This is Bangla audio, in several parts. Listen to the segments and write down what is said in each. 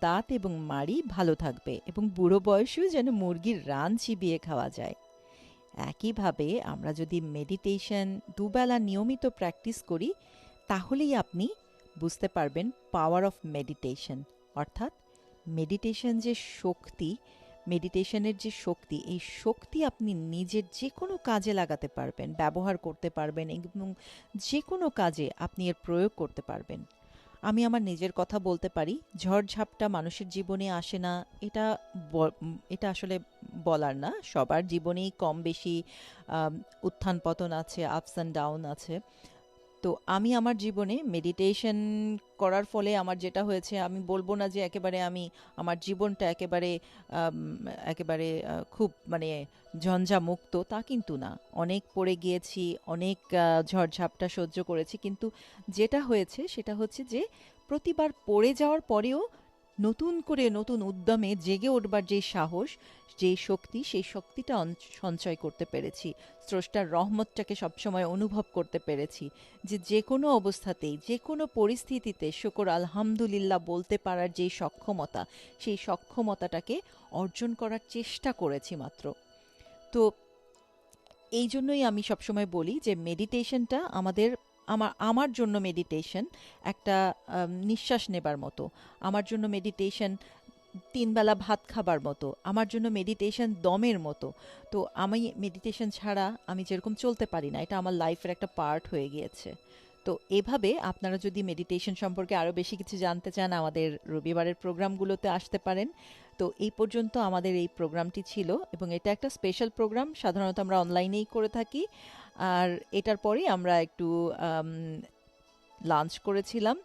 দাঁত এবং মাড়ি ভালো থাকবে এবং বুড়ো বয়সেও যেন মুরগির রান চিবিয়ে খাওয়া যায়। একইভাবে আমরা যদি মেডিটেশন দুবেলা নিয়মিত প্র্যাকটিস করি, তাহলেই আপনি বুঝতে পারবেন পাওয়ার অফ মেডিটেশন অর্থাৎ মেডিটেশন যে শক্তি মেডিটেশনের যে শক্তি, এই শক্তি আপনি নিজের যে কোনো কাজে লাগাতে পারবেন, ব্যবহার করতে পারবেন এবং যে কোনো কাজে আপনি এর প্রয়োগ করতে পারবেন। আমি আমার নিজের কথা বলতে পারি ঝড়ঝাপটা মানুষের জীবনে আসে না, এটা এটা আসলে বলার না, সবার জীবনেই কম বেশি উত্থান পতন আছে আপস অ্যান্ড ডাউন আছে। তো আমি আমার জীবনে মেডিটেশন করার ফলে আমার যেটা হয়েছে, আমি বলব না যে একেবারে আমি আমার জীবনটা একেবারে একেবারে খুব মানে ঝঞ্ঝামুক্ত, তা কিন্তু না। অনেক পড়ে গিয়েছি, অনেক ঝড়ঝাপটা সহ্য করেছি, কিন্তু যেটা হয়েছে সেটা হচ্ছে যে প্রতিবার পড়ে যাওয়ার পরেও নতুন করে নতুন উদ্যমে জেগে উঠবার যে সাহস, যে শক্তি, সেই শক্তিটা সঞ্চয় করতে পেরেছি। স্রষ্টার রহমতটাকে সবসময় অনুভব করতে পেরেছি যে যে কোনো অবস্থাতেই যে কোনো পরিস্থিতিতে শুকর আলহামদুলিল্লাহ বলতে পারার যে সক্ষমতা, সেই সক্ষমতাটাকে অর্জন করার চেষ্টা করেছি মাত্র। তো, এই জন্যই আমি সবসময় বলি যে মেডিটেশনটা আমাদের আমার আমার জন্য মেডিটেশন একটা নিঃশ্বাস নেবার মতো। আমার জন্য মেডিটেশন তিনবেলা ভাত খাবার মতো। আমার জন্য মেডিটেশন দমের মতো। তো আমি মেডিটেশন ছাড়া আমি যেরকম চলতে পারি না, এটা আমার লাইফের একটা পার্ট হয়ে গিয়েছে। তো এভাবে আপনারা যদি মেডিটেশন সম্পর্কে আরও বেশি কিছু জানতে চান, আমাদের রবিবারের প্রোগ্রামগুলোতে আসতে পারেন। তো এই পর্যন্ত আমাদের এই প্রোগ্রামটি ছিল এবং এটা একটা স্পেশাল প্রোগ্রাম সাধারণত আমরা অনলাইনেই করে থাকি। আর এটার পরেই আমরা একটু লাঞ্চ করেছিলাম।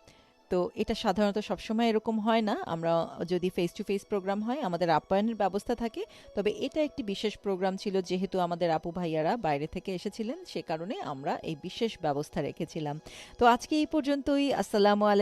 তো এটা সাধারণত সবসময় এরকম হয় না। আমরা যদি ফেস টু ফেস প্রোগ্রাম হয়, আমাদের আপ্যায়নের ব্যবস্থা থাকে। তবে এটা একটি বিশেষ প্রোগ্রাম ছিল যেহেতু আমাদের আপু ভাইয়ারা বাইরে থেকে এসেছিলেন, সে কারণে আমরা এই বিশেষ ব্যবস্থা রেখেছিলাম। তো আজকে এই পর্যন্তই। আসসালামু আলাইকুম।